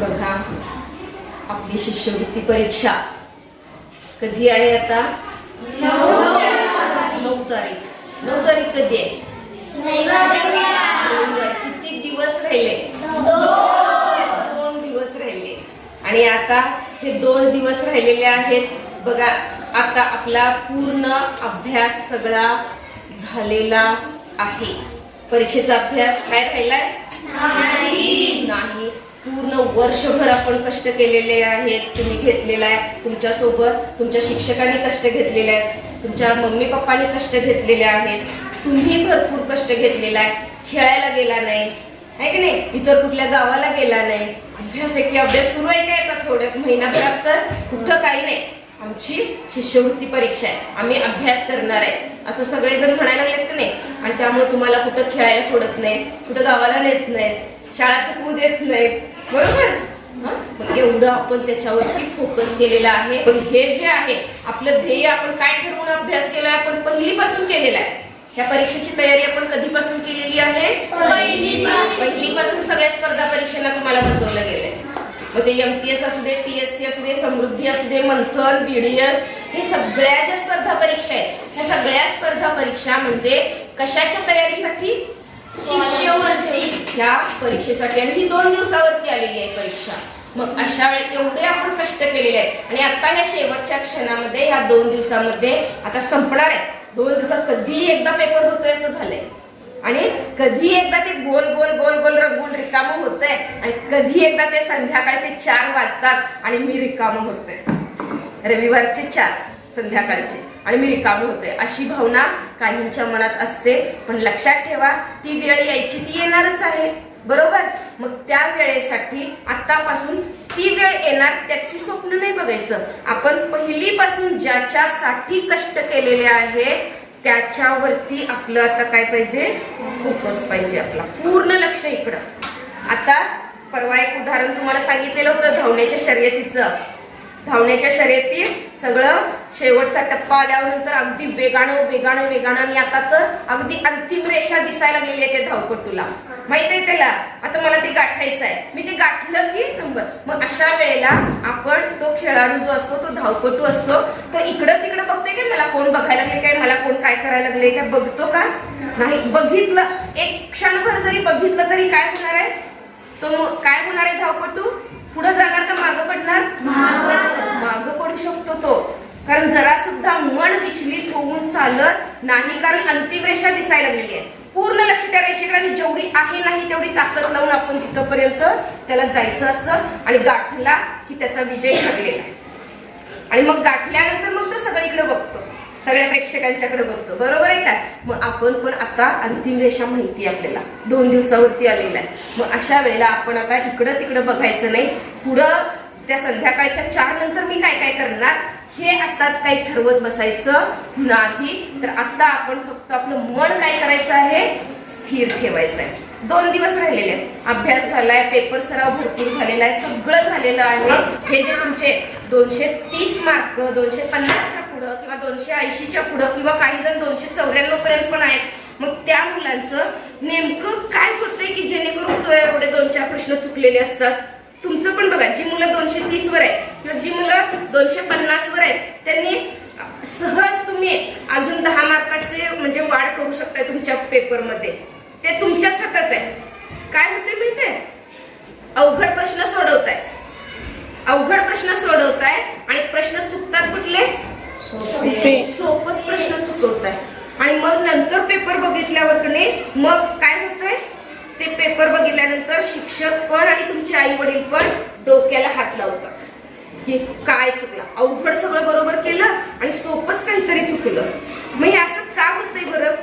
बघा आपली शिष्यवृत्ती परीक्षा. कधी आहे आता? नऊ तारीख. नऊ तारीख कधी आहे? किती दिवस राहिले? दोन दिवस राहिले. आणि आता हे दोन दिवस राहिलेले आहेत. बघा आता आपला पूर्ण अभ्यास सगळा झालेला आहे. परीक्षेचा अभ्यास काय राहिलाय नाही. पूर्ण वर्षभर आपण कष्ट केलेले आहेत. तुम्ही घेतलेला आहे. तुमच्यासोबत तुमच्या शिक्षकांनी कष्ट घेतलेले आहेत. तुमच्या मम्मी पप्पांनी कष्ट घेतलेले आहेत. तुम्ही भरपूर कष्ट घेतलेला आहे. खेळायला गेला नाही. आहे की नाही? इतर कुठल्या गावाला गेला नाही. अभ्यास आहे की अभ्यास सुरू आहे काय आता थोड्या महिनाभरात तर? कुठं काही नाही. आमची शिष्यवृत्ती परीक्षा आहे. आम्ही अभ्यास करणार आहे. असं सगळेजण म्हणायला लागलेत की नाही? आणि त्यामुळे तुम्हाला कुठं खेळायला सोडत नाहीत कुठं गावाला नेत नाहीत शाळा चुकवू देत नाहीत. बरोबर? मग एवढं आपण त्याच्यावरती फोकस केलेला आहे. पण हे जे आहे आपलं ध्येय आपण काय ठरवून अभ्यास केलाय आपण पहिलीपासून केलेला आहे? ह्या परीक्षेची तयारी आपण कधीपासून केलेली आहे? पहिलीपासून. सगळ्या स्पर्धा परीक्षांना तुम्हाला बसवलं गेलंय. मग ते एम पी एस असू दे टी एस सी असू दे समृद्धी असू दे मंथन बीडीएस हे सगळ्या ज्या स्पर्धा परीक्षा आहेत ह्या सगळ्या स्पर्धा परीक्षा म्हणजे कशाच्या तयारीसाठी? ह्या परीक्षेसाठी. आणि ही दोन दिवसावरती आलेली आहे परीक्षा. मग अशा वेळेत एवढे आपण कष्ट केलेले आहेत. आणि आता ह्या शेवटच्या क्षणामध्ये ह्या दोन दिवसामध्ये आता संपणार आहे. दोन दिवसात कधीही एकदा पेपर होतोय असं झालंय. आणि कधी एकदा ते गोल गोल गोल गोल रंगून रिकामं होतंय. आणि कधी एकदा ते संध्याकाळचे चार वाजतात आणि मी रिकामं होतोय. रविवारचे चार संध्याकाळचे आणि मी रिकाम होतोय. अशी भावना काहींच्या मनात असते. पण लक्षात ठेवा ती वेळ यायची ती येणारच आहे. बरोबर? मग त्या वेळेसाठी आतापासून ती वेळ येणार त्याची स्वप्न नाही बघायचं. आपण पहिलीपासून ज्याच्यासाठी कष्ट केलेले आहे त्याच्यावरती आपलं आता काय पाहिजे? फोकस पाहिजे आपला. पूर्ण लक्ष इकडं. आता परवा एक उदाहरण तुम्हाला सांगितलेलं होतं धावण्याच्या शर्यतीचं. धावण्याच्या शर्यतीत सगळं शेवटचा टप्पा आल्यानंतर अगदी वेगानं वेगानं वेगानं आणि आताच अगदी अंतिम रेषा दिसायला लागलेली आहे त्या धावपटूला. माहीत आहे त्याला? आता मला ते गाठायचं आहे. मी ते गाठलं की नंबर. मग अशा वेळेला आपण तो खेळाडू जो असतो तो धावपटू असतो तो इकडं तिकडं बघतोय की मला कोण बघायला लागले काय मला कोण काय करायला लागले काय बघतो का? नाही बघितलं. एक क्षणभर जरी बघितलं तरी काय होणार आहे? तो मग काय होणार आहे धावपटू? पुढे जाणार का मागं पडणार? मागं पडू शकतो तो. कारण जरा सुद्धा मन विचलित होऊन चालत नाही कारण अंतिम रेषा दिसायला लागलेली आहे. पूर्ण लक्ष त्या रेषेकडे आणि जेवढी आहे नाही तेवढी ताकद लावून आपण तिथपर्यंत त्याला जायचं असतं. आणि गाठला की त्याचा विजय ठरलेला आहे. आणि मग गाठल्यानंतर मग तो सगळीकडे बघतो. सगळ्या प्रेक्षकांच्याकडे बघतो. बरोबर आहे काय मग आपण पण आता अंतिम रेषा माहिती आहे आपल्याला दोन दिवसावरती आलेला आहे. मग अशा वेळेला आपण आता इकडं तिकडं बघायचं नाही. पुढं त्या संध्याकाळच्या चार नंतर मी काय काय करणार? हे आता काही ठरवत बसायचं नाही. तर आता आपण फक्त आपलं मन काय करायचं आहे? स्थिर ठेवायचं आहे. दोन दिवस राहिलेले आहेत. अभ्यास झालाय पेपर सराव भरपूर झालेला आहे सगळं झालेलं आहे. हे जे तुमचे दोनशे तीस मार्क दोनशे पन्नासच्या पुढं किंवा दोनशे ऐंशीच्या पुढं किंवा काही जण दोनशे चौऱ्याण्णव पर्यंत पण आहेत. मग त्या मुलांचं नेमकं काय होतंय की जेणेकरून तो एवढे दोन चार प्रश्न चुकलेले असतात? तुमचं पण बघा जी मुलं दोनशे तीस वर आहेत किंवा जी मुलं दोनशे पन्नास वर आहेत त्यांनी सहज तुम्ही अजून दहा मार्काचे म्हणजे वाढ करू शकताय तुमच्या पेपरमध्ये. ते तुमच्याच हातात आहे. काय होते माहितीये? अवघड प्रश्न सोडवताय. अवघड प्रश्न सोडवताय आणि प्रश्न चुकतात कुठले? सोपच प्रश्न चुकवताय. आणि मग नंतर पेपर बघितल्यावर मग काय होतंय? ते पेपर बघितल्यानंतर शिक्षक पण आणि तुमचे आई वडील पण डोक्याला हात लावतात. की काय चुकलं? अवघड सगळं बरोबर केलं आणि सोपच काहीतरी चुकलं. मग हे असं का होतंय बरं?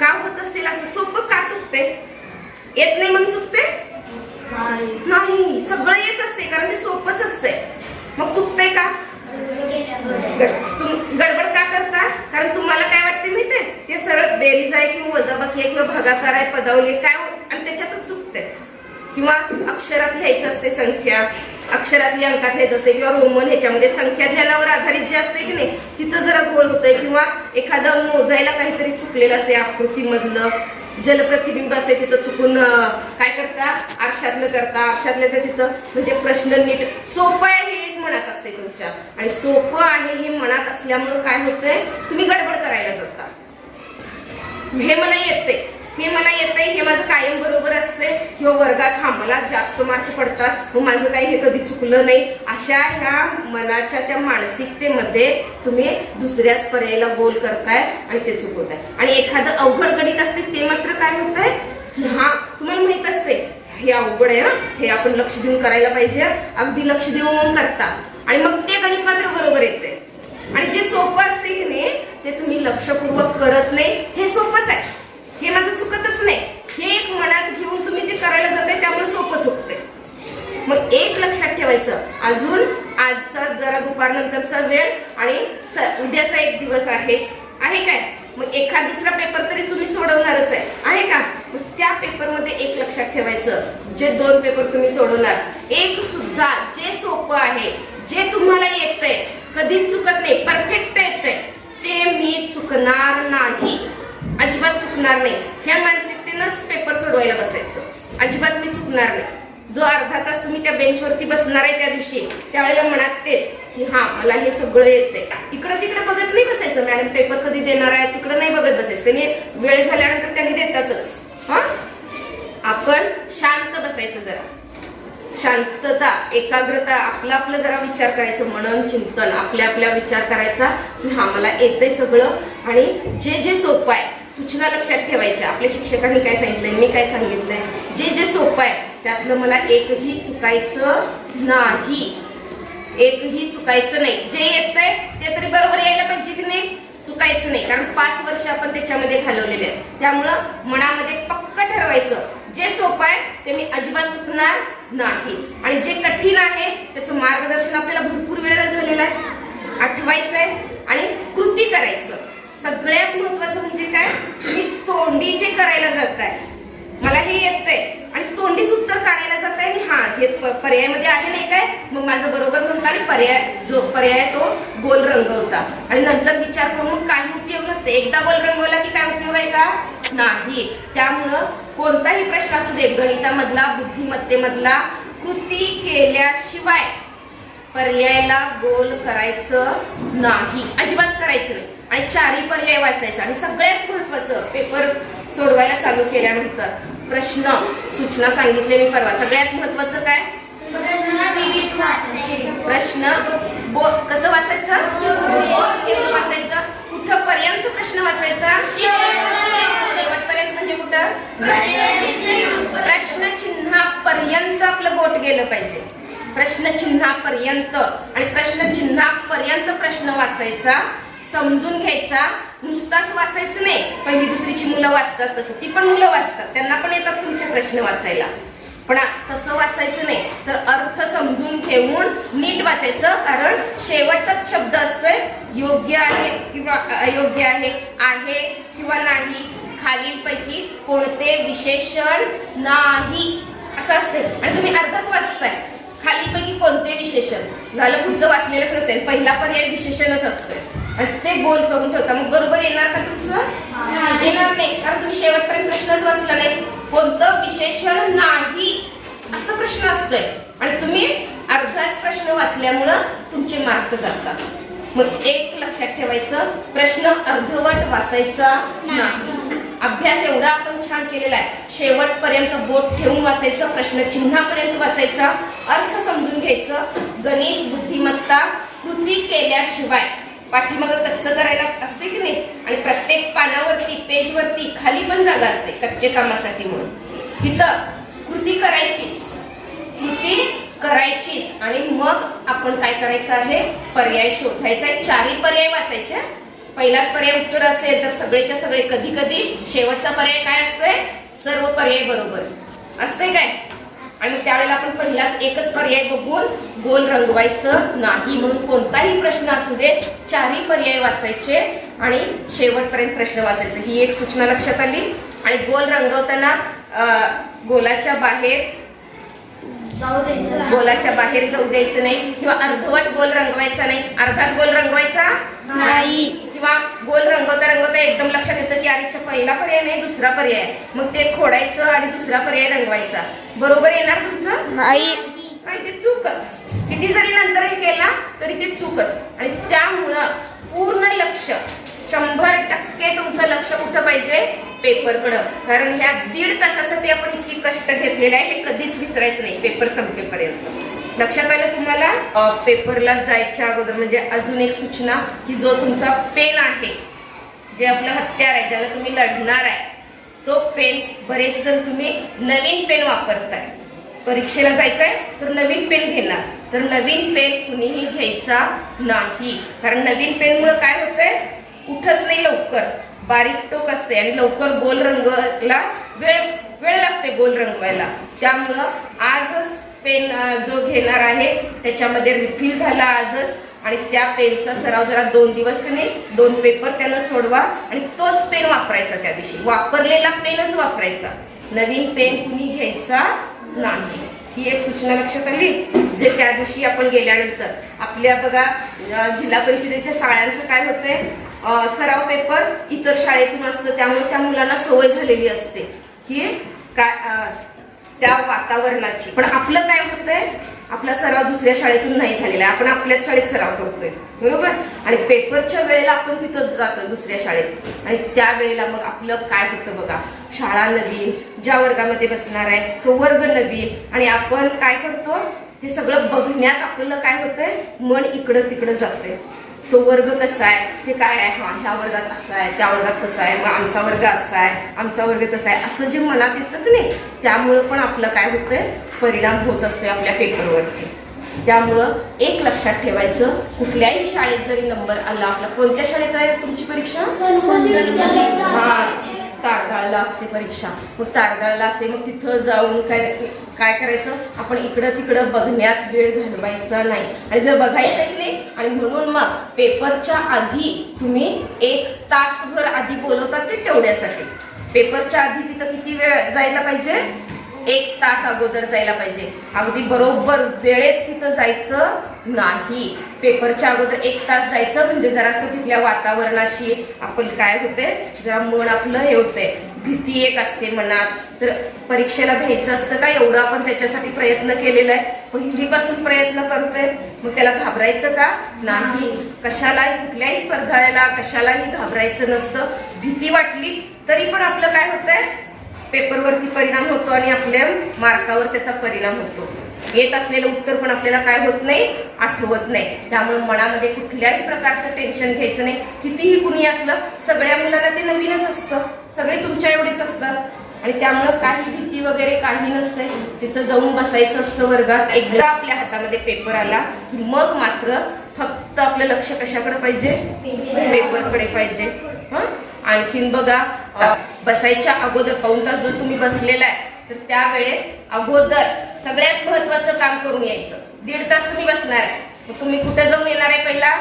का होत असेल असं सोपं का चुकते येत नाही म्हणून चुकते नाही. सगळं येत असते कारण ते सोपच असते मग चुकतंय का? गडबड का करता? कारण तुम्हाला काय वाटते माहितीये? ते सरळ बेरीज आहे किंवा वजाबाकी आहे किंवा भागाकार आहे पदावली आहे, काय आणि त्याच्यातच चुकते किंवा अक्षरात लिहायचं असते संख्या अक्षरातली अंकात लिहायचं असते किंवा रोमन ह्याच्यामध्ये संख्या ध्यानावर आधारित जे असते की नाही तिथं जरा गोळ होतंय किंवा एखादं मोजायला काहीतरी चुकलेलं असते आकृतीमधलं जलप्रतिबिंब असते तिथं चुकून काय करता? आरशातलं करता. आरशातल्याचं तिथं म्हणजे प्रश्न नीट सोपं आहे मनात असते तुमच्या. आणि सोपं आहे हे मनात असल्यामुळं काय होतंय? तुम्ही गडबड करायला जाता. हे मला येते हे मला येतंय. हे माझं कायम बरोबर असते किंवा वर्गात हा मला जास्त मार्क पडतात. मग माझं काही हे कधी चुकलं नाही. अशा ह्या मनाच्या त्या मानसिकतेमध्ये तुम्ही दुसऱ्याच पर्यायला गोल करताय आणि ते चुकवताय. आणि एखादं अवघड गणित असते ते मात्र काय होतंय? हा तुम्हाला माहीत असते हे अवघड आहे हा. हे आपण लक्ष देऊन करायला पाहिजे अगदी लक्ष देऊन करता. आणि मग ते गणित मात्र बरोबर येते आणि जे सोपं असते की नाही ते तुम्ही लक्षपूर्वक करत नाही हे सोपंच आहे. हे माझं चुकतच नाही. हे एक मनात घेऊन तुम्ही ते करायला जाते त्यामुळे सोपं चुकते मग एक लक्षात ठेवायचं. अजून आजचा जरा दुपारनंतरचा वेळ आणि उद्याचा एक दिवस आहे. आहे काय? मग एखाद दुसरा पेपर तरी तुम्ही सोडवणारच आहे. आहे का? त्या पेपरमध्ये एक लक्षात ठेवायचं. जे दोन पेपर तुम्ही सोडवणार एक सुद्धा जे सोपं आहे जे तुम्हाला येतंय कधीच चुकत नाही परफेक्ट येतंय ते मी चुकणार नाही. अजिबात चुकणार नाही. ह्या मानसिकतेनंच पेपर सोडवायला बसायचं. अजिबात मी चुकणार नाही. जो अर्धा तास तुम्ही त्या बेंचवरती बसणार आहे त्या दिवशी त्यावेळेला मनात तेच की हा मला हे सगळं येते इकडं तिकडे बघत नाही बसायचं. मॅडम पेपर कधी देणार आहे तिकडं नाही बघत बसायचं. त्यांनी वेळ झाल्यानंतर त्यांनी देतातच. हा? आपण शांत बसायचं जरा. शांतता एकाग्रता आपला आपलं जरा विचार करायचं मनन चिंतन आपल्या आपल्या विचार करायचा. की हा मला येतंय सगळं. आणि जे जे सोपं आहे सूचना लक्षात ठेवायच्या. आपल्या शिक्षकांनी काय सांगितलंय मी काय सांगितलंय? जे जे सोपं आहे त्यातलं मला एकही चुकायचं नाही. एकही चुकायचं नाही. जे येतंय ते तरी बरोबर यायला पाहिजे की नाही? चुकायचं नाही. कारण पाच वर्ष आपण त्याच्यामध्ये घालवलेले आहेत. त्यामुळं मनामध्ये पक्क ठरवायचं. जे सोपं आहे ते मी अजिबात चुकणार नाही. आणि जे कठीण आहे त्याचं मार्गदर्शन आपल्याला भरपूर वेळेला झालेलं आहे. आठवायचं आहे आणि कृती करायचं. सगळ्यात महत्वाचं म्हणजे काय? तुम्ही तोंडी जे करायला जाताय मला हे येतंय. आणि तोंडीच उत्तर काढायला जात आहे हा हे प- पर्यायामध्ये आहे नाही काय? मग माझं बरोबर म्हणता पर्याय जो पर्याय आहे तो गोल रंगवता. आणि नंतर विचार करून काही उपयोग नसते. एकदा गोल रंगवला की काय उपयोग आहे का? नाही. त्यामुळं कोणताही प्रश्न असू दे गणितामधला बुद्धिमत्तेमधला कृती केल्याशिवाय पर्यायाला गोल करायचं नाही. अजिबात करायचं नाही. आणि चारही पर्याय वाचायचं. आणि सगळ्यात महत्वाचं पेपर सोडवायला चालू केल्यानंतर प्रश्न सूचना सांगितले मी परवा. सगळ्यात महत्वाचं काय? प्रश्न बोल कसं वाचायचं? वाचायचं? कुठं पर्यंत प्रश्न वाचायचा? शेवटपर्यंत म्हणजे कुठं? प्रश्न चिन्हापर्यंत आपलं बोट गेलं पाहिजे. प्रश्न चिन्हापर्यंत आणि प्रश्न चिन्हापर्यंत प्रश्न वाचायचा. समजून घ्यायचा. नुसताच वाचायचं नाही. पहिली दुसरीची मुलं वाचतात तसं ती पण मुलं वाचतात. त्यांना पण येतात तुमचे प्रश्न वाचायला. पण तसं वाचायचं नाही. तर अर्थ समजून घेऊन नीट वाचायचं. कारण शेवटचाच शब्द असतोय योग्य आहे किंवा अयोग्य आहे आहे किंवा नाही खालीलपैकी कोणते विशेषण नाही. असं असते आणि तुम्ही अर्धच वाचताय. खालीलपैकी कोणते विशेषण? झालं पुढचं वाचलेलंच नसते पहिला पर्याय विशेषणच असतोय. आणि ते गोल करून ठेवता. मग बरोबर येणार का तुमचं? येणार नाही. कारण तुम्ही शेवटपर्यंत प्रश्नच वाचला नाही. कोणतं विशेषण नाही? असा प्रश्न असतोय. आणि तुम्ही अर्धाच प्रश्न वाचल्यामुळं तुमचे मार्क जातात. मग एक लक्षात ठेवायचं. प्रश्न अर्धवट वाचायचा नाही. अभ्यास एवढा आपण छान केलेला आहे. शेवटपर्यंत बोट ठेवून वाचायचं प्रश्न चिन्हापर्यंत वाचायचा अर्थ समजून घ्यायचं गणित बुद्धिमत्ता कृती केल्याशिवाय. पाठीमाग कच्च करायला असते की नाही? आणि प्रत्येक पानावरती पेजवरती खाली पण जागा असते कच्चे कामासाठी म्हणून. तिथं कृती करायचीच. कृती करायचीच. आणि मग आपण काय करायचं आहे? पर्याय शोधायचा आहे. चारही पर्याय वाचायचे. पहिलाच पर्याय उत्तर असेल तर सगळेच्या सगळे कधी कधी शेवटचा पर्याय काय असतोय? सर्व पर्याय बरोबर. असतंय काय? आणि त्यावेळेला आपण पहिलाच एकच पर्याय बघून गोल रंगवायचं नाही म्हणून कोणताही प्रश्न असू दे चारही पर्याय वाचायचे आणि शेवटपर्यंत प्रश्न वाचायचे. ही एक सूचना लक्षात आली. आणि गोल रंगवताना गोलाच्या बाहेर गोलाच्या बाहेर जाऊ द्यायचं नाही. किंवा अर्धवट गोल रंगवायचा नाही. अर्धाच गोल रंगवायचा नाही. किंवा गोल रंगवता रंगवता एकदम लक्षात येतं की अरेच्या पहिला पर्याय नाही दुसरा पर्याय. मग ते खोडायचं आणि दुसरा पर्याय रंगवायचा. बरोबर येणार तुमचं? नाही ते चूकच. किती जरी नंतर हे केला तरी ते चूकच. आणि त्यामुळं पूर्ण लक्ष शंभर टक्के तुमचं लक्ष कुठं पाहिजे? पेपरकडं. कारण ह्या दीड तासासाठी आपण इतकी कष्ट घेतलेले आहे हे कधीच विसरायचं नाही पेपर संपेपर्यंत. लक्षात आलं तुम्हाला? पेपरला जायच्या अगोदर म्हणजे अजून एक सूचना की जो तुमचा पेन आहे जे आपलं हत्यार आहे ज्याला तुम्ही लढणार आहे तो पेन बरेच जण तुम्ही नवीन पेन वापरताय. परीक्षेला जायचं आहे तर नवीन पेन घेणार. तर नवीन पेन कुणीही घ्यायचा नाही. कारण नवीन पेनमुळं काय होतंय? उठत नाही लवकर. बारीक टोक असते आणि लवकर गोल रंगला वेळ वेळ लागते गोल रंगवायला. त्यामुळं आजच पेन जो घेणार आहे त्याच्यामध्ये रिफिल घाला आजच. आणि त्या पेनचा सराव जरा दोन दिवस की नाही दोन पेपर त्यानं सोडवा. आणि तोच पेन वापरायचा त्या दिवशी. वापरलेला पेनच वापरायचा. नवीन पेन कुणी घ्यायचा नाही. ही एक सूचना लक्षात आली जे त्या दिवशी आपण गेल्यानंतर. आपल्या बघा जिल्हा परिषदेच्या शाळांचं काय होतंय? सराव पेपर इतर शाळेतून असतं त्यामुळे त्या मुलांना सवय झालेली असते. की काय त्या वातावरणाची. पण आपलं काय होतंय? आपला सराव दुसऱ्या शाळेतून नाही झालेला आहे. आपण आपल्याच शाळेत सराव करतोय. बरोबर? आणि पेपरच्या वेळेला आपण तिथं जातो दुसऱ्या शाळेत. आणि त्या वेळेला मग आपलं काय होतं बघा? शाळा नवीन ज्या वर्गामध्ये बसणार आहे तो वर्ग नवीन. आणि आपण काय करतो? ते सगळं बघण्यात आपल्याला काय होतंय? मन इकडं तिकडं जातंय. तो वर्ग कसा आहे? ते काय आहे? हा ह्या वर्गात असा आहे त्या वर्गात तसा आहे मग आमचा वर्ग असा आहे आमचा वर्ग तसा आहे. असं जे मनात येतं की नाही त्यामुळं पण आपलं काय होतंय? परिणाम होत असतोय आपल्या पेपरवरती त्यामुळं एक लक्षात ठेवायचं कुठल्याही शाळेत जरी नंबर आला आपला कोणत्या शाळेत आहे तुमची परीक्षा? हा तारदाळला असते परीक्षा. मग तारदाळला असते मग तिथं जाऊन काय काय करायचं? आपण इकडं तिकडं बघण्यात वेळ घालवायचा नाही. आणि जर बघायचं की नाही आणि म्हणून मग पेपरच्या आधी तुम्ही एक तासभर आधी बोलवतात ते तेवढ्यासाठी. पेपरच्या आधी तिथं किती वेळ जायला पाहिजे? एक तास अगोदर जायला पाहिजे. अगदी बरोबर वेळेत तिथं जायचं नाही. पेपरच्या अगोदर एक तास जायचं म्हणजे जरासं तिथल्या वातावरणाशी आपण काय होते जरा मन आपलं हे होतंय. भीती एक असते मनात. तर परीक्षेला घ्यायचं असतं का? एवढं आपण त्याच्यासाठी प्रयत्न केलेला आहे. पहिलीपासून प्रयत्न करतोय. मग त्याला घाबरायचं का? नाही. कशालाही कुठल्याही स्पर्धाला कशालाही घाबरायचं नसतं. भीती वाटली तरी पण आपलं काय होतंय? पेपरवरती परिणाम होतो आणि आपल्या मार्कावर त्याचा परिणाम होतो. येत असलेलं उत्तर पण आपल्याला काय होत नाही? आठवत नाही. त्यामुळे मनामध्ये कुठल्याही प्रकारचं टेन्शन घ्यायचं नाही. कितीही कुणी असलं सगळ्या मुलांना ते नवीनच असतं. सगळे तुमच्या एवढेच असतात. आणि त्यामुळं काही भीती वगैरे काही नसते तिथं जाऊन बसायचं असतं वर्गात. एकदा आपल्या हातामध्ये पेपर आला की मग मात्र फक्त आपलं लक्ष कशाकडे पाहिजे? पेपरकडे पाहिजे. हं? आणखीन बघा बसायच्या अगोदर पाऊन तास जर तुम्ही बसलेला आहे तर त्यावेळेत अगोदर सगळ्यात महत्वाचं काम करून यायचं. दीड तास तुम्ही बसणार आहे. मग तुम्ही कुठे जाऊन येणार आहे पहिला?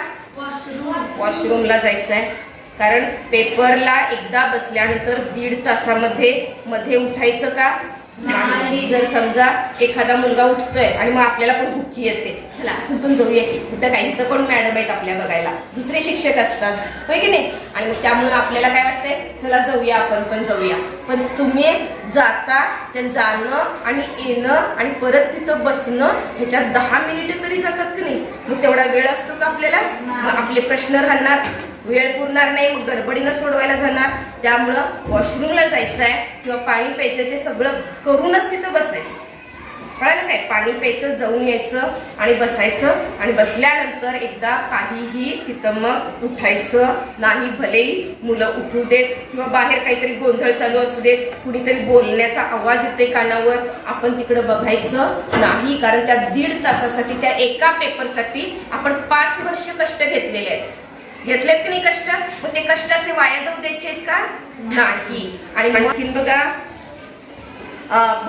वॉशरूमला जायचं आहे कारण पेपरला एकदा बसल्यानंतर दीड तासामध्ये मध्ये उठायचं का? जर समजा एखादा मुलगा उठतोय आणि मग आपल्याला पण हुक्की येते चला आपण पण जाऊया की. कुठं काही इथं कोण मॅडम आहेत आपल्या बघायला. दुसरे शिक्षक असतात होय की नाही? आणि मग त्यामुळे आपल्याला काय वाटतंय? चला जाऊया आपण पण जाऊया. पण तुम्ही जाता त्या जाणं आणि येणं आणि परत तिथं बसणं ह्याच्यात दहा मिनिटं तरी जातात की नाही? मग तेवढा वेळ असतो का आपल्याला? मग आपले प्रश्न राहणार. वेळ पुरणार नाही मग गडबडीनं सोडवायला जाणार. त्यामुळं वॉशरूमला जायचं आहे किंवा पाणी प्यायचं ते सगळं करूनच तिथं बसायचं. कळलं काय? पाणी प्यायचं जाऊन यायचं आणि बसायचं. आणि बसल्यानंतर एकदा काहीही तिथं मग उठायचं नाही भलेही मुलं उठू देत किंवा बाहेर काहीतरी गोंधळ चालू असू देत कुणीतरी बोलण्याचा आवाज येतोय कानावर आपण तिकडं बघायचं नाही. कारण त्या दीड तासासाठी त्या एका पेपरसाठी आपण पाच वर्ष कष्ट घेतलेले आहेत. घेतलेत की नाही कष्ट? मग ते कष्ट असे वाया जाऊ द्यायचे आहेत का? नाही. आणि आणखीन बघा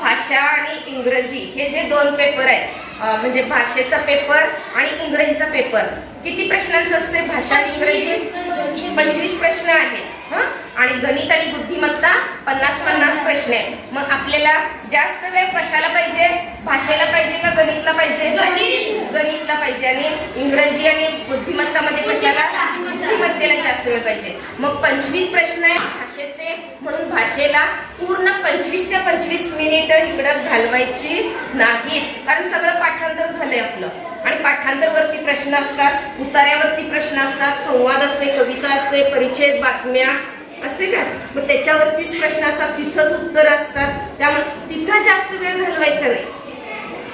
भाषा आणि इंग्रजी हे जे दोन पेपर आहेत म्हणजे भाषेचा पेपर आणि इंग्रजीचा पेपर किती प्रश्नांचं असते भाषा आणि इंग्रजी? पंचवीस प्रश्न आहेत. आणि गणित आणि बुद्धिमत्ता पन्नास पन्नास प्रश्न आहेत. मग आपल्याला जास्त वेळ कशाला पाहिजे? भाषेला पाहिजे का गणितला पाहिजे? गणित. गणितला पाहिजे. आणि इंग्रजी आणि बुद्धिमत्तामध्ये कशाला? बुद्धिमत्तेला जास्त वेळ पाहिजे. मग पंचवीस प्रश्न आहे भाषेचे. म्हणून भाषेला पूर्ण पंचवीसच्या पंचवीस मिनिट इकडं घालवायची नाहीत. कारण सगळं पाठांतर झालंय आपलं. आणि पाठांतरवरती प्रश्न असतात उतार्यावरती प्रश्न असतात संवाद असते कविता असते परिचय बातम्या असते का? मग त्याच्यावरतीच प्रश्न असतात तिथंच उत्तर असतात. त्यामुळे तिथं जास्त वेळ घालवायचा नाही.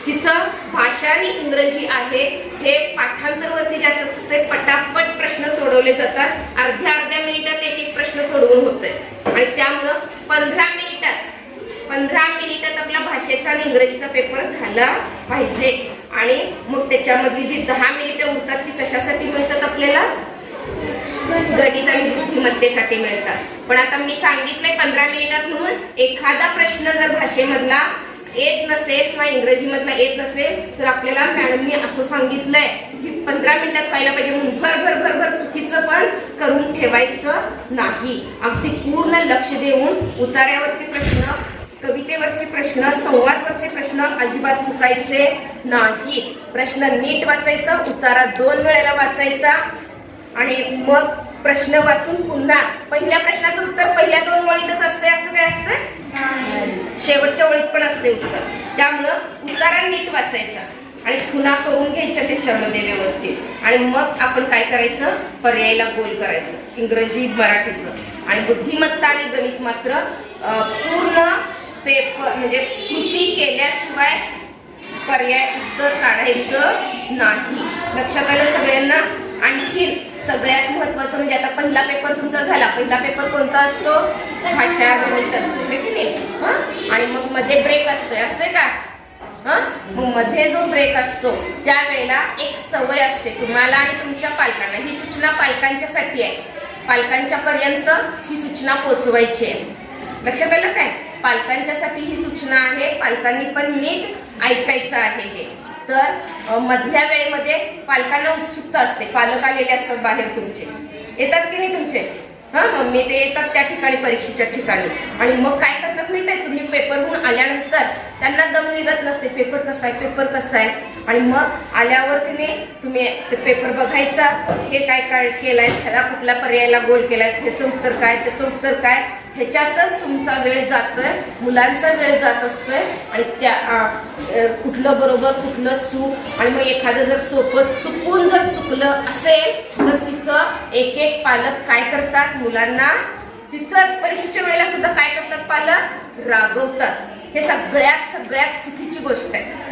तिथं भाषा आणि इंग्रजी आहे हे पाठांतरवरती जास्त असते. पटापट प्रश्न सोडवले जातात. अर्ध्या अर्ध्या मिनिटात एक एक प्रश्न सोडवून होतंय. आणि त्यामुळं पंधरा मिनिटात पंधरा मिनिटात आपला भाषेचा आणि इंग्रजीचा पेपर झाला पाहिजे. आणि मग त्याच्यामधली जी दहा मिनिटं उरतात ती कशासाठी मिळतात आपल्याला? गणित आणि बुद्धिमत्तेसाठी मिळतात. पण आता मी सांगितलंय पंधरा मिनिटात म्हणून एखादा प्रश्न जर भाषेमधला येत नसेल किंवा इंग्रजीमधला येत नसेल तर आपल्याला मॅडमनी असं सांगितलंय की पंधरा मिनिटात व्हायला पाहिजे म्हणून भर भर भर भर चुकीचं पण करून ठेवायचं नाही. अगदी पूर्ण लक्ष देऊन उतार्यावरचे प्रश्न कवितेवरचे प्रश्न संवादवरचे प्रश्न अजिबात चुकायचे नाही. प्रश्न नीट वाचायचा उतारा दोन वेळेला वाचायचा आणि मग प्रश्न वाचून पुन्हा पहिल्या प्रश्नाचं उत्तर पहिल्या दोन ओळीतच असते असं काय असतं शेवटच्या ओळीत पण असते उत्तर. त्यामुळं उतारा नीट वाचायचा आणि खुणा करून घ्यायच्या त्याच्यामध्ये व्यवस्थित. आणि मग आपण काय करायचं? पर्यायला गोल करायचं. इंग्रजी मराठीचं. आणि बुद्धिमत्ता आणि गणित मात्र पूर्ण पेपर म्हणजे कृती केल्याशिवाय पर्याय उत्तर काढायचं नाही. लक्षात आलं सगळ्यांना? आणखीन सगळ्यात महत्वाचं म्हणजे आता पहिला पेपर तुमचा झाला. पहिला पेपर कोणता असतो? भाषा गणित असतो की नाही? आणि मग मध्ये ब्रेक असतोय असतोय का? हं? मग मध्ये जो ब्रेक असतो त्यावेळेला एक सवय असते तुम्हाला आणि तुमच्या पालकांना. ही सूचना पालकांच्यासाठी आहे. पालकांच्या पर्यंत ही सूचना पोचवायची आहे. लक्षात आलं काय? पालकांच्यासाठी ही सूचना आहे. पालकांनी पण नीट ऐकायचं आहे हे. तर मधल्या वेळेमध्ये पालकांना उत्सुकता असते. पालक आलेले असतात बाहेर तुमचे. येतात की नाही तुमचे? हा मम्मी ते येतात त्या ठिकाणी परीक्षेच्या ठिकाणी. आणि मग काय करतात माहीत आहे? तुम्ही पेपरहून आल्यानंतर त्यांना दम निघत नसते. पेपर कसा आहे? पेपर कसा आहे? आणि मग आल्यावर की नाही तुम्ही ते पेपर बघायचा. हे काय काय केलंय ह्याला कुठल्या पर्यायाला गोल केलाय ह्याचं उत्तर काय? त्याचं उत्तर काय? ह्याच्यातच तुमचा वेळ जातोय मुलांचा वेळ जात असतोय आणि त्या कुठलं बरोबर कुठलं चूक आणि मग एखादं जर सोपं चुकून जर चुकलं असेल तर तिथं एक एक पालक काय करतात? मुलांना तिथंच परीक्षेच्या वेळेला सुद्धा काय करतात पालक? रागवतात. हे सगळ्यात सगळ्यात चुकीची गोष्ट आहे.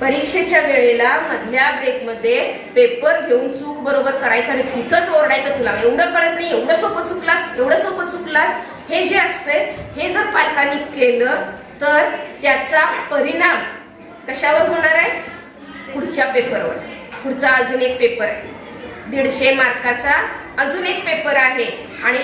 परीक्षेच्या वेळेला मधल्या ब्रेकमध्ये पेपर घेऊन चूक बरोबर करायचं आणि तिथंच ओरडायचं तुला. एवढं कळत नाही एवढं सोपं चुकलास एवढं सोपं चुकलास. हे जे असते हे जर पालकांनी केलं तर त्याचा परिणाम कशावर होणार आहे? पुढच्या पेपरवर पुढचा अजून एक पेपर आहे. दीडशे मार्काचा अजून एक पेपर आहे. आणि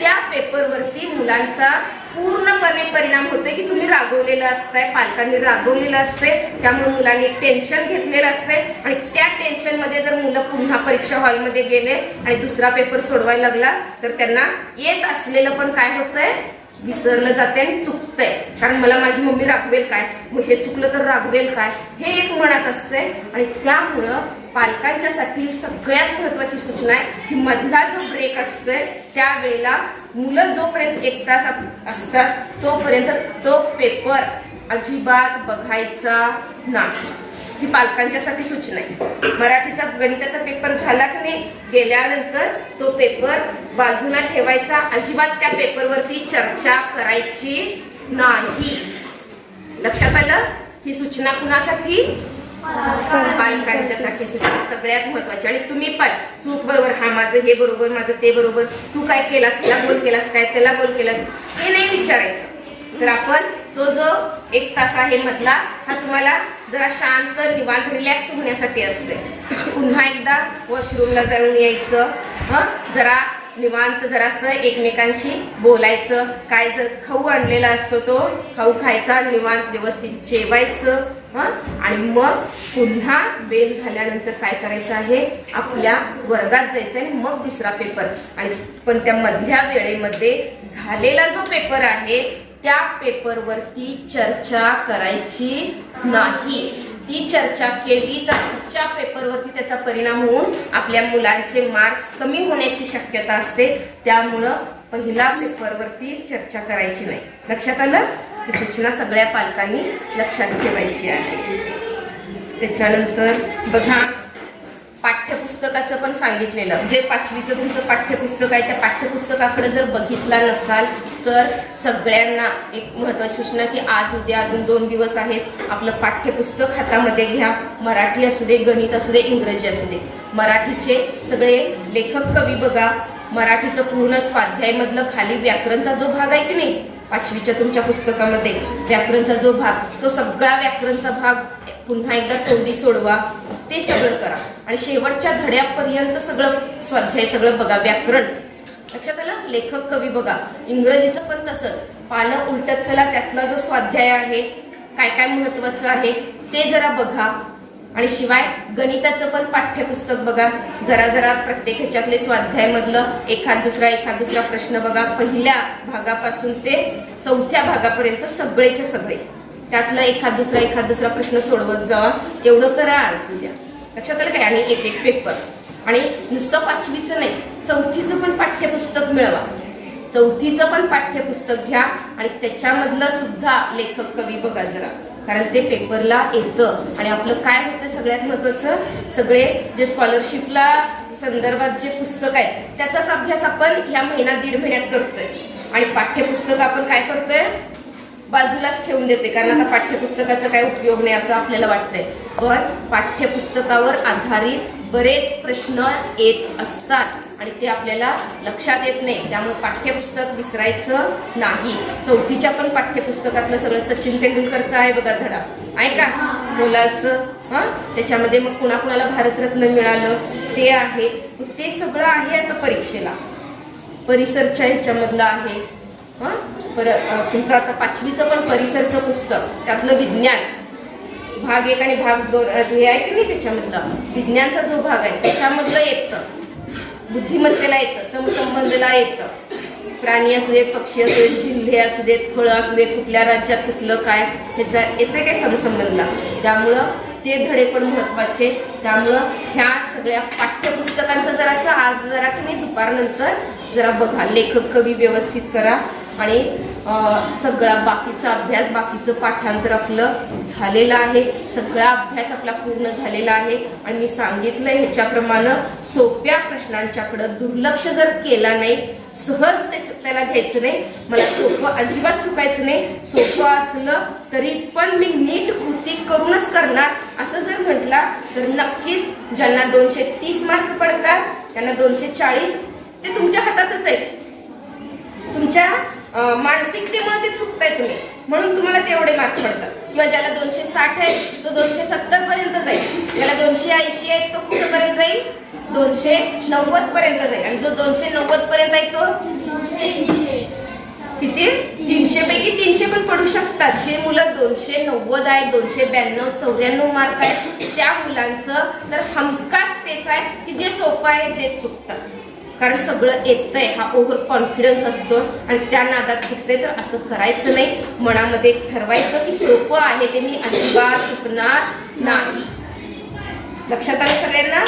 त्या पेपरवरती मुलांचा पूर्णपणे परिणाम होतोय की तुम्ही रागवलेलं असताय पालकांनी रागवलेलं असते त्यामुळे मुलांनी टेन्शन घेतलेलं असते आणि त्या टेन्शनमध्ये जर मुलं पुन्हा परीक्षा हॉलमध्ये गेले आणि दुसरा पेपर सोडवायला लागला तर त्यांना येत असलेलं पण काय होतंय? विसरलं जाते आणि चुकतंय. कारण मला माझी मम्मी रागवेल काय? मग हे चुकलं तर रागवेल काय? हे एक मनात असते आणि त्यामुळं पालकांच्यासाठी सगळ्यात महत्वाची सूचना आहे की मधला जो ब्रेक असतोय त्यावेळेला मुलं जोपर्यंत एक तास असतात तोपर्यंत तो पेपर अजिबात बघायचा नाही. ही पालकांच्यासाठी सूचना आहे. मराठीचा गणिताचा पेपर झाला की नाही गेल्यानंतर तो पेपर बाजूला ठेवायचा. अजिबात त्या पेपरवरती चर्चा करायची नाही. लक्षात आलं? ही सूचना कुणासाठी? पालकांच्यासाठी सुद्धा सगळ्यात महत्वाची आणि तुम्ही पण चूक बरोबर हा माझं हे बरोबर माझं ते बरोबर तू काय केलास त्याला बोल केलास काय त्याला बोल केलास हे नाही विचारायचं. तर आपण तो जो एक तास आहे मधला हा तुम्हाला जरा शांत निवांत रिलॅक्स होण्यासाठी असते. पुन्हा एकदा वॉशरूमला जाऊन यायचं हं? जरा निवांत जरासं एकमेकांशी बोलायचं. काय जर खाऊ आणलेला असतो तो खाऊ खायचा निवांत व्यवस्थित जेवायचं. हां? आणि मग पुन्हा बेल झाल्यानंतर काय करायचं आहे? आपल्या वर्गात जायचं आणि मग दुसरा पेपर. आणि पण त्या मधल्या वेळेमध्ये झालेला जो पेपर आहे त्या पेपरवरती चर्चा करायची नाही. ती चर्चा केली तर पुढच्या पेपरवरती त्याचा परिणाम होऊन आपल्या मुलांचे मार्क्स कमी होण्याची शक्यता असते. त्यामुळं पहिला पेपरवरती चर्चा करायची नाही. लक्षात आलं? ही सूचना सगळ्या पालकांनी लक्षात ठेवायची आहे. त्याच्यानंतर बघा पाठ्यपुस्तकाचं पण सांगितलेलं. जे पाचवीचं तुमचं पाठ्यपुस्तक आहे त्या पाठ्यपुस्तकाकडे जर बघितला नसाल तर सगळ्यांना एक महत्त्वाची सूचना की आज उद्या अजून दोन दिवस आहेत. आपलं पाठ्यपुस्तक हातामध्ये घ्या. मराठी असू दे गणित असू दे इंग्रजी असू दे. मराठीचे सगळे लेखक कवी बघा. मराठीचं पूर्ण स्वाध्यायमधलं खाली व्याकरणचा जो भाग आहे की नाही पाचवीच्या तुमच्या पुस्तकामध्ये व्याकरणचा जो भाग तो सगळा व्याकरणचा भाग पुन्हा एकदा तोंडी सोडवा ते सगळं करा. आणि शेवटच्या धड्यापर्यंत सगळं स्वाध्याय सगळं बघा व्याकरण. लक्षात आलं? लेखक कवी बघा. इंग्रजीचं पण तसंच. पानं उलटत चला त्यातला जो स्वाध्याय आहे काय काय महत्वाचं आहे ते जरा बघा. आणि शिवाय गणिताचं पण पाठ्यपुस्तक बघा. जरा जरा प्रत्येक ह्याच्यातले स्वाध्यायमधलं एखाद दुसरा एखाद दुसरा प्रश्न बघा. पहिल्या भागापासून ते चौथ्या भागापर्यंत सगळेच्या सगळे. त्यातलं एखाद दुसरा एखाद दुसरा प्रश्न सोडवत जावा. एवढं करा आज उद्या लक्षात आलं काय? आणि एक एक पेपर आणि नुसतं पाचवीचं नाही चौथीचं पण पाठ्यपुस्तक मिळवा. चौथीचं पण पाठ्यपुस्तक घ्या. आणि त्याच्यामधलं सुद्धा लेखक कवी बघा जरा. कारण ते पेपरला येतं. आणि आपलं काय होतं सगळ्यात महत्वाचं सगळे जे स्कॉलरशिपला संदर्भात जे पुस्तक आहे त्याचाच अभ्यास आपण ह्या महिन्यात दीड महिन्यात करतोय. आणि पाठ्यपुस्तक आपण काय करतोय? बाजूलाच ठेवून देते कारण आता पाठ्यपुस्तकाचा काय उपयोग नाही असं आपल्याला वाटतंय. पण पाठ्यपुस्तकावर आधारित बरेच प्रश्न येत असतात आणि ते आपल्याला लक्षात येत नाही. त्यामुळे पाठ्यपुस्तक विसरायचं नाही. चौथीच्या पण पाठ्यपुस्तकातलं सगळं सचिन तेंडुलकरचं आहे बघा धडा. आहे का? मुलाचं हां? त्याच्यामध्ये मग कुणाकुणाला भारतरत्न मिळालं? ते आहे. ते सगळं आहे आता परीक्षेला. परिसरच्या ह्याच्यामधलं आहे. हां? पर तुमचं आता पाचवीचं पण परिसरचं पुस्तक. त्यातलं विज्ञान. भाग एक आणि भाग दोन हे आहे की नाही त्याच्यामधलं? विज्ञानचा जो भाग आहे त्याच्यामधलं येतं. बुद्धिमत्तेला येतं समसंबंधला येतं. प्राणी असू देत पक्षी असू देत जिल्हे असू देत फळं असू देत कुठल्या राज्यात कुठलं काय ह्याचा येतं काय समसंबंधला? त्यामुळं ते धडे पण महत्त्वाचे. त्यामुळं ह्या सगळ्या पाठ्यपुस्तकांचं जरासं आज जरा की नाही दुपारनंतर जरा बघा. लेखक कवी व्यवस्थित करा आणि सगळा बाकीचा अभ्यास बाकीचं पाठांतर आपलं झालेलं आहे. सगळा अभ्यास आपला पूर्ण झालेला आहे. आणि मी सांगितलं ह्याच्याप्रमाणे सोप्या प्रश्नांच्याकडं दुर्लक्ष जर केला नाही सहज त्याला घ्यायचं नाही. मला सोपं अजिबात चुकायचं नाही. सोपं असलं तरी पण मी नीट कृती करूनच करणार. असं जर म्हटला तर नक्कीच ज्यांना दोनशे तीस मार्क पडतात त्यांना दोनशे चाळीस ते तुमच्या हातातच आहे तुमच्या मानसिकतेमुळे ते चुकताय तुम्ही. म्हणून तुम्हाला तेवढे मार्क पडतात. किंवा ज्याला दोनशे साठ आहे तो दोनशे सत्तर पर्यंत जाईल. ज्याला दोनशे ऐंशी आहे तो कुठपर्यंत जाईल? दोनशे नव्वद पर्यंत जाईल. आणि जो दोनशे नव्वद पर्यंत आहे तो? किती? तीनशे पैकी तीनशे पण पडू शकतात. जे मुलं दोनशे नव्वद आहे दोनशे ब्याण्णव चौऱ्याण्णव मार्क आहे त्या मुलांचं तर हमखास तेच आहे की जे सोपं आहे तेच चुकतात. कारण सगळं येतंय हा ओव्हर कॉन्फिडन्स असतो आणि त्या नादात चुकते तर असं करायचं नाही. मनामध्ये ठरवायचं की सोपं आहे ते मी अजिबात चुकणार नाही. लक्षात आलं सगळ्यांना?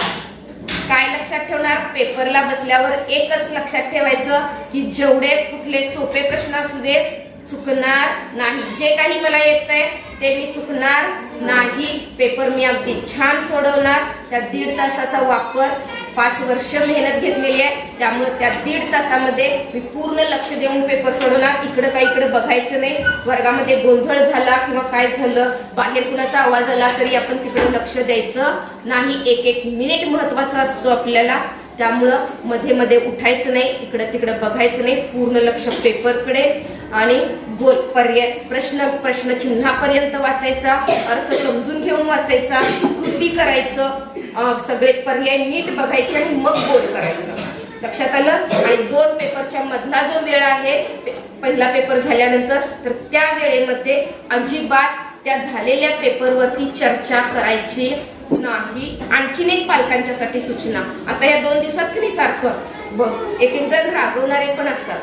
काय लक्षात ठेवणार? पेपरला बसल्यावर एकच लक्षात ठेवायचं की जेवढे कुठले सोपे प्रश्न असू देत चुकणार नाही. जे काही मला येत आहे ते मी चुकणार नाही. पेपर मी अगदी छान सोडवणार. त्या दीड तासाचा वापर पाच वर्ष मेहनत घेतलेली आहे. त्यामुळे त्या दीड तासामध्ये मी पूर्ण लक्ष देऊन पेपर सोडवणार. इकडं काही इकडं बघायचं नाही. वर्गामध्ये गोंधळ झाला किंवा काय झालं बाहेर कुणाचा आवाज आला तरी आपण तिकडे लक्ष द्यायचं नाही. एक एक मिनिट महत्त्वाचा असतो आपल्याला. त्यामुळं मध्ये मध्ये उठायचं नाही इकडं तिकडं बघायचं नाही. पूर्ण लक्ष पेपरकडे. आणि बोल पर्याय प्रश्न प्रश्नचिन्हापर्यंत वाचायचा. अर्थ समजून घेऊन वाचायचा. कृती करायचं. सगळे पर्याय नीट बघायचे आणि मग बोल करायचं. लक्षात आलं? आणि दोन पेपरच्या मधला जो वेळ आहे पहिला पेपर झाल्यानंतर तर त्या वेळेमध्ये अजिबात त्या झालेल्या पेपरवरती चर्चा करायची नाही. आणखीन एक पालकांच्यासाठी सूचना. आता या दोन दिवसात की नाही सारखं? बघ एक एक जण रागवणारे पण असतात.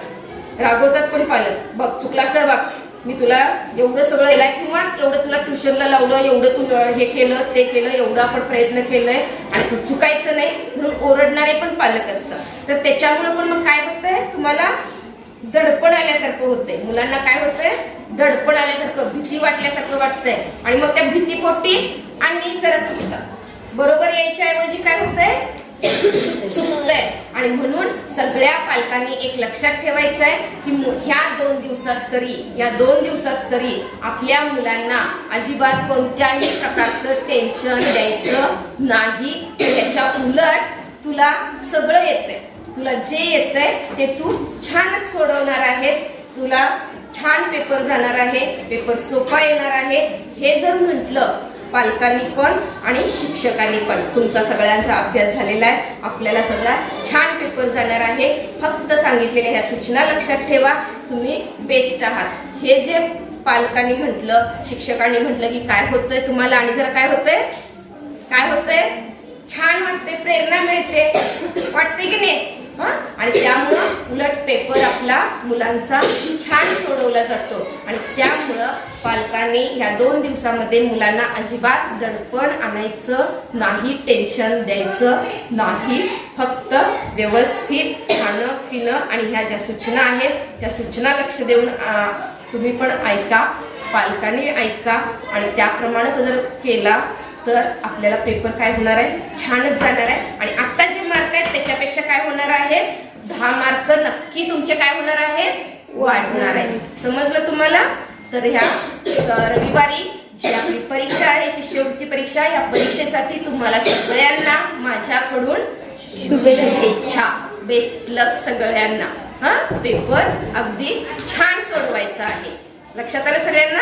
रागवतात पण पालक. बघ चुकलास तर बघ. मी तुला एवढं सगळं दिलाय किंवा एवढं तुला ट्युशनला लावलं एवढं तू हे केलं ते केलं एवढं आपण प्रयत्न केलंय आणि तू चुकायचं नाही म्हणून ओरडणारे पण पालक असतात. तर त्याच्यामुळे पण मग काय होतंय? तुम्हाला दडपण आल्यासारखं होतंय. मुलांना काय होतंय? दडपण आल्यासारखं भीती वाटल्यासारखं वाटतंय. आणि मग त्या भीतीपोटी आणि जरा चुकतात. बरोबर यायच्या ऐवजी काय होतंय चुकतंय आणि म्हणून सगळ्या पालकांनी एक लक्षात ठेवायचं आहे की ह्या दोन दिवसात तरी या दोन दिवसात तरी आपल्या मुलांना अजिबात कोणत्याही प्रकारचं टेन्शन द्यायचं नाही. त्याच्या उलट तुला सगळं येतंय. तुला जे येतंय ते तू छानच सोडवणार आहेस. तुला छान पेपर जाणार आहे. पेपर सोपा येणार आहे. हे जर म्हटलं पालकांनी पण आणि शिक्षकांनी पण. तुमचा सगळ्यांचा अभ्यास झालेला आहे. आपल्याला सगळा छान पेपर जाणार आहे. फक्त सांगितलेल्या ह्या सूचना लक्षात ठेवा. तुम्ही बेस्ट आहात. हे जे पालकांनी म्हटलं शिक्षकांनी म्हटलं की काय होतंय तुम्हाला आणि जरा काय होतंय? काय होतंय? छान वाटते प्रेरणा मिळते. वाटते की नाही? हं? आणि त्यामुळं उलट पेपर आपला मुलांचा छान सोडवला जातो. आणि त्यामुळं पालकांनी ह्या दोन दिवसामध्ये मुलांना अजिबात दडपण आणायचं नाही टेन्शन द्यायचं नाही. फक्त व्यवस्थित खाणं पिणं आणि ह्या ज्या सूचना आहेत त्या सूचना लक्ष देऊन तुम्ही पण ऐका पालकांनी ऐका. आणि त्याप्रमाणे जर केला तर आपल्याला पेपर काय होणार आहे? छानच जाणार आहे. आणि आता जे मार्क आहेत त्याच्यापेक्षा काय होणार आहे? दहा मार्क नक्की तुमचे काय होणार आहेत? वाढणार आहे. समजलं तुम्हाला? तर ह्या रविवारी जी आपली परीक्षा आहे शिष्यवृत्ती परीक्षा या परीक्षेसाठी तुम्हाला सगळ्यांना माझ्याकडून शुभेच्छा. बेस्ट लक सगळ्यांना. हा? पेपर अगदी छान सोडवायचा आहे. लक्षात आलं सगळ्यांना?